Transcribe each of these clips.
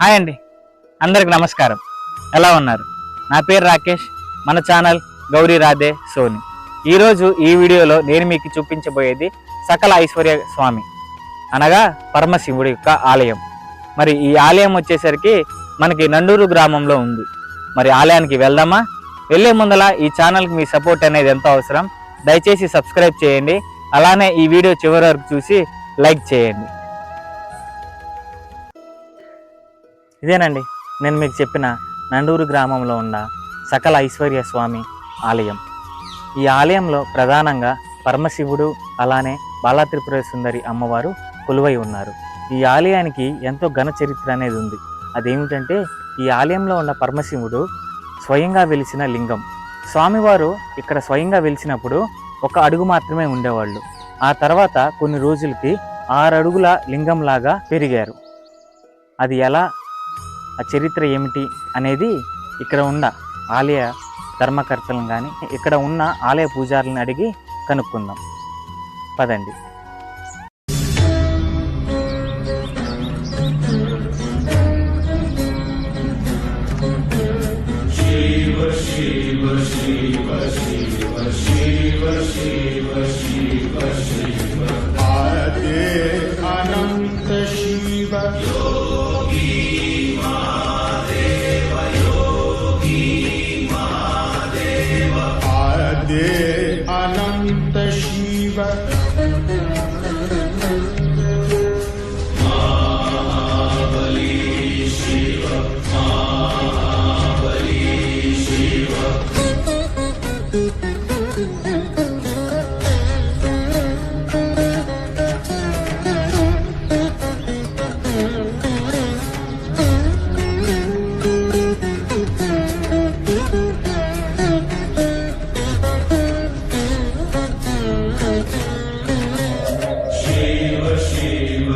Hi అండి. అందరికి నమస్కారం. ఎలా ఉన్నారు? నా పేరు రాకేష్. మన ఛానల్ గౌరీ రాధే సోని. ఈరోజు ఈ వీడియోలో నేను మీకు చూపించబోయేది సకల ఐశ్వర్య స్వామి అనగా పరమశివుడి యొక్క ఆలయం. మరి ఈ ఆలయం వచ్చేసరికి మనకి నండూరు గ్రామంలో ఉంది. మరి ఆలయానికి వెళ్దామా? వెళ్ళే ముందల ఈ ఛానల్కి మీ సపోర్ట్ అనేది ఎంతో అవసరం. దయచేసి సబ్స్క్రైబ్ చేయండి. అలానే ఈ వీడియో చివరి వరకు చూసి లైక్ చేయండి. ఇదేనండి నేను మీకు చెప్పిన నండూరు గ్రామంలో ఉన్న సకల ఐశ్వర్య స్వామి ఆలయం. ఈ ఆలయంలో ప్రధానంగా పరమశివుడు అలానే బాలాత్రిపుర సుందరి అమ్మవారు కొలువై ఉన్నారు. ఈ ఆలయానికి ఎంతో ఘన చరిత్ర అనేది ఉంది. అదేమిటంటే ఈ ఆలయంలో ఉన్న పరమశివుడు స్వయంగా వెలిసిన లింగం. స్వామివారు ఇక్కడ స్వయంగా వెలిసినప్పుడు ఒక అడుగు మాత్రమే ఉండేవాళ్ళు. ఆ తర్వాత కొన్ని రోజులకి ఆరు అడుగుల లింగంలాగా పెరిగారు. అది ఎలా? ఆ చరిత్ర ఏమిటి అనేది ఇక్కడ ఉన్న ఆలయ ధర్మకర్తలను కానీ ఇక్కడ ఉన్న ఆలయ పూజారులను అడిగి కనుక్కుందాం. పదండి.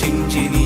请记得。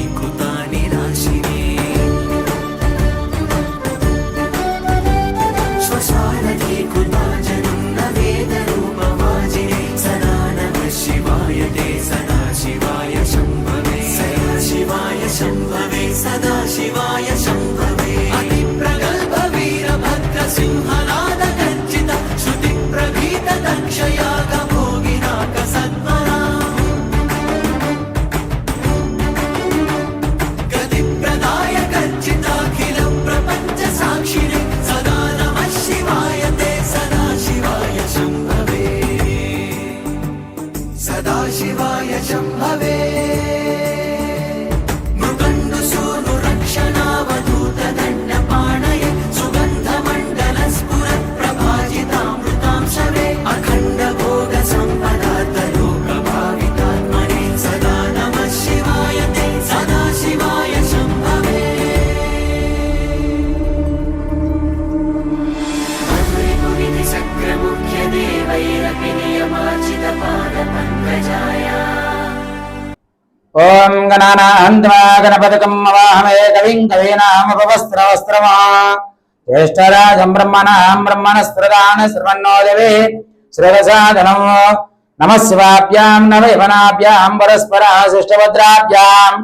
ఓం గణానాన్వా గణపతికం అవాహమే కవిం కవీనాముపవస్త్రవస్త్రమా. జ్యేష్ఠరాజం బ్రహ్మణాం బ్రహ్మణస్పృదాన శృణ్ణోదవే శ్రవసాదనం శ్రవసాధనం శివాభ్యాం నవయవనాభ్యాం పరస్పర శిష్టభద్రాభ్యాం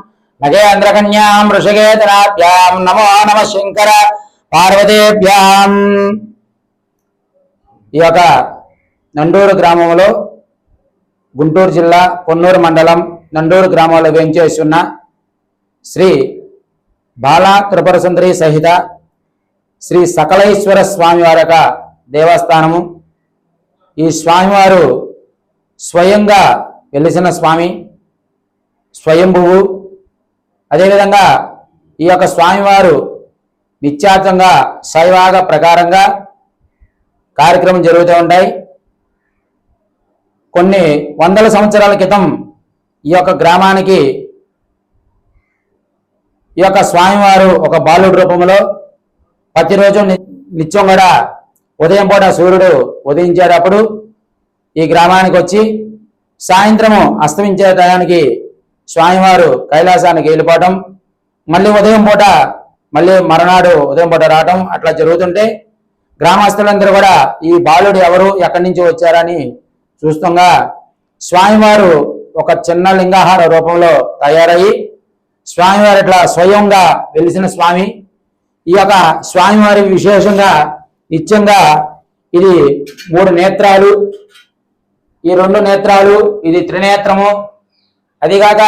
నగేంద్రకన్యాం ఋషికేతనాభ్యాం. నమో నమ శంకర పార్వతీభ్యాం. ఈ యొక్క నండూరు గ్రామంలో గుంటూరు జిల్లా కొన్నూరు మండలం నండూరు గ్రామంలో వేంచేసి ఉన్న శ్రీ బాలా కృపరసుందరి సహిత శ్రీ సకలైశ్వర స్వామివారి యొక్క దేవస్థానము. ఈ స్వామివారు స్వయంగా వెలిసిన స్వామి స్వయంభువు. అదేవిధంగా ఈ యొక్క స్వామివారు నిత్యార్థంగా శైవాగ ప్రకారంగా కార్యక్రమం జరుగుతూ ఉంటాయి. కొన్ని వందల సంవత్సరాల క్రితం ఈ యొక్క గ్రామానికి ఈ యొక్క స్వామివారు ఒక బాలుడి రూపంలో ప్రతిరోజు ని- నిత్యం కూడా ఉదయం పూట సూర్యుడు ఉదయించేటప్పుడు ఈ గ్రామానికి వచ్చి సాయంత్రము అస్తమించే టయానికి స్వామివారు కైలాసానికి వెళ్ళిపోవటం. మళ్ళీ ఉదయం పూట మళ్ళీ మరునాడు ఉదయం పూట రావటం అట్లా జరుగుతుంటే గ్రామస్తులందరూ కూడా ఈ బాలుడు ఎవరు ఎక్కడి నుంచి వచ్చారని చూస్తుండగా స్వామివారు ఒక చిన్న లింగాహార రూపంలో తయారయ్యి స్వామివారి ఇట్లా స్వయంగా వెలిసిన స్వామి. ఈ యొక్క స్వామివారి విశేషంగా నిత్యంగా ఇది మూడు నేత్రాలు. ఈ రెండు నేత్రాలు ఇది త్రినేత్రము. అదిగాక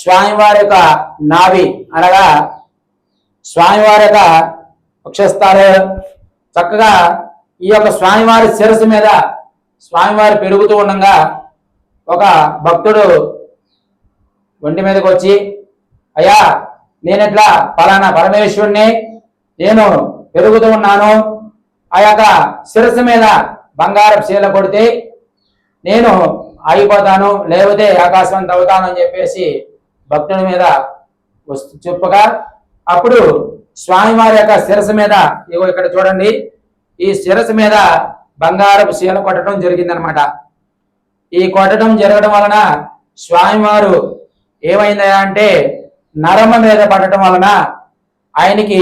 స్వామివారి యొక్క నాభి అనగా స్వామివారి యొక్క వక్షస్థాలు. చక్కగా ఈ యొక్క స్వామివారి శిరస్సు మీద స్వామివారి పెరుగుతూ ఉండగా ఒక భక్తుడు ఒంటి మీదకి వచ్చి అయ్యా నేను ఇట్లా పలానా పరమేశ్వరుణ్ణి? నేను పెరుగుతూ ఉన్నాను. ఆ యొక్క శిరస్సు మీద బంగారపు శీల కొడితే నేను ఆగిపోతాను లేకపోతే ఆకాశం తవ్వుతాను అని చెప్పేసి భక్తుడి మీద వస్తు చెప్పగా అప్పుడు స్వామివారి యొక్క శిరస్సు మీద ఇగో ఇక్కడ చూడండి ఈ శిరస్సు మీద బంగారపు శీల కొట్టడం జరిగిందనమాట. ఈ కొట్టడం జరగడం వలన స్వామివారు ఏమైందా అంటే నరమ మీద పడటం వలన ఆయనకి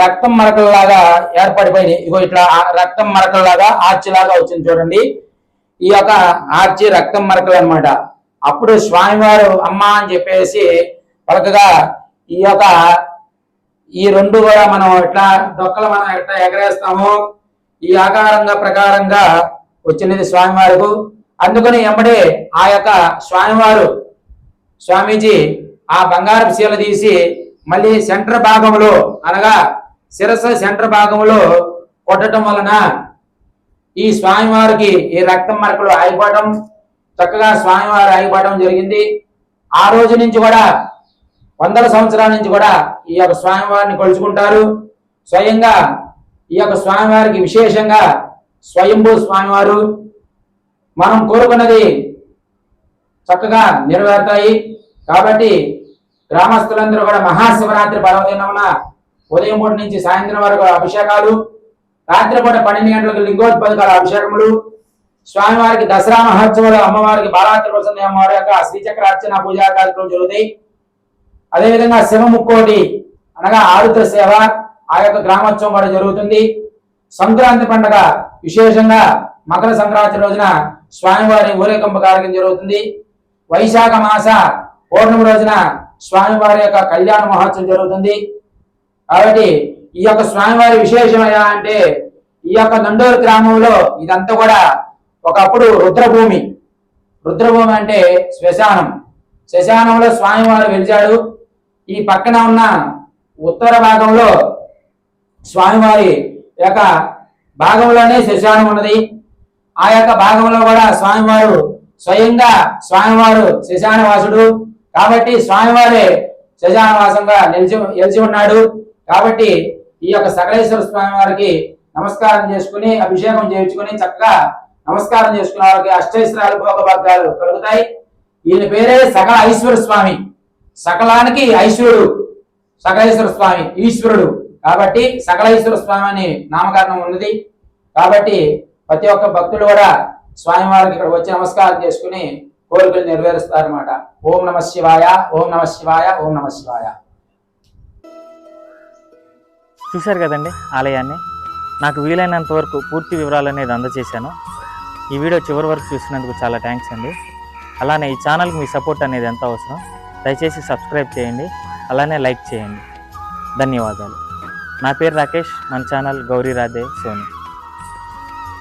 రక్తం మరకలలాగా ఏర్పడిపోయింది. ఇగో ఇట్లా రక్తం మరకలలాగా ఆర్చిలాగా వచ్చింది చూడండి. ఈ యొక్క ఆర్చి రక్తం మరకలు అన్నమాట. అప్పుడు స్వామివారు అమ్మ అని చెప్పేసి పలకగా ఈ యొక్క ఈ రెండు కూడా మనం ఎట్లా డొక్కలు మనం ఎట్లా ఎగరేస్తాము ఈ ఆకారంగా ప్రకారంగా వచ్చినది స్వామివారికి. అందుకని ఎంబడే ఆ యొక్క స్వామివారు స్వామీజీ ఆ బంగారపు శీల తీసి మళ్ళీ సెంటర్ భాగంలో అనగా శిరస సెంటర్ భాగంలో కొట్టడం వలన ఈ స్వామివారికి ఈ రక్తం మరకలు ఆగిపోవడం చక్కగా స్వామివారు ఆగిపోవడం జరిగింది. ఆ రోజు నుంచి కూడా వందల సంవత్సరాల నుంచి కూడా ఈ యొక్క స్వామివారిని కొలుచుకుంటారు. స్వయంగా ఈ యొక్క స్వామివారికి విశేషంగా స్వయంభూ స్వామివారు మనం కోరుకున్నది చక్కగా నెరవేరుతాయి. కాబట్టి గ్రామస్తులందరూ కూడా మహాశివరాత్రి పర్వదినమున ఉదయం పూట నుంచి సాయంత్రం వరకు అభిషేకాలు రాత్రిపూట పన్నెండు గంటలకు లింగోత్పదకాల అభిషేకములు స్వామివారికి దసరా మహోత్సవాలు అమ్మవారికి బాలాత్రి ప్రసన్న అమ్మవారి యొక్క శ్రీచక్ర అర్చన పూజా కార్యక్రమం జరుగుతాయి. అదేవిధంగా శివ ముక్కోటి అనగా ఆరుద్ర సేవ ఆ యొక్క గ్రామోత్సవం కూడా జరుగుతుంది. సంక్రాంతి పండుగ విశేషంగా మకర సంక్రాంతి రోజున స్వామివారి ఊరేగింపు కార్యక్రమం జరుగుతుంది. వైశాఖ మాస పౌర్ణమి రోజున స్వామివారి యొక్క కళ్యాణ మహోత్సవం జరుగుతుంది. కాబట్టి ఈ యొక్క స్వామివారి విశేషం ఎలా అంటే ఈ యొక్క నండూరు గ్రామంలో ఇదంతా కూడా ఒకప్పుడు రుద్రభూమి. రుద్రభూమి అంటే శ్మశానం. శ్మశానంలో స్వామివారు వెలిచాడు. ఈ పక్కన ఉన్న ఉత్తర భాగంలో స్వామివారి యొక్క భాగంలోనే శ్మశానం ఉన్నది. ఆ యొక్క భాగంలో కూడా స్వామివారు స్వయంగా స్వామివారు శశానవాసుడు. కాబట్టి స్వామివారే శశానవాసంగా నిలిచి నిలిచి ఉన్నాడు. కాబట్టి ఈ యొక్క సకలేశ్వర స్వామి వారికి నమస్కారం చేసుకుని అభిషేకం చేయించుకుని చక్కగా నమస్కారం చేసుకున్న వారికి అష్టైశ్వరాలు భోగభాగ్యాలు కలుగుతాయి. ఈయన పేరే సకల ఐశ్వర స్వామి. సకలానికి ఐశ్వరుడు. సకలేశ్వర స్వామి ఈశ్వరుడు. కాబట్టి సకలేశ్వర స్వామి అని నామకరణం ఉన్నది. కాబట్టి ప్రతి ఒక్క భక్తుడు కూడా స్వామివారికి ఇక్కడ వచ్చి నమస్కారం చేసుకుని కోరికలు నెరవేరుస్తారన్నమాట. ఓం నమ శివాయ ఓం నమ శివాయ ఓం నమ శివాయ. చూశారు కదండి ఆలయాన్ని? నాకు వీలైనంత వరకు పూర్తి వివరాలు అనేది అందజేశాను. ఈ వీడియో చివరి వరకు చూసినందుకు చాలా థ్యాంక్స్ అండి. అలానే ఈ ఛానల్కి మీ సపోర్ట్ అనేది ఎంత అవసరం. దయచేసి సబ్స్క్రైబ్ చేయండి. అలానే లైక్ చేయండి. ధన్యవాదాలు. నా పేరు రాకేష్ మన ఛానల్ గౌరీ రాధే సోని.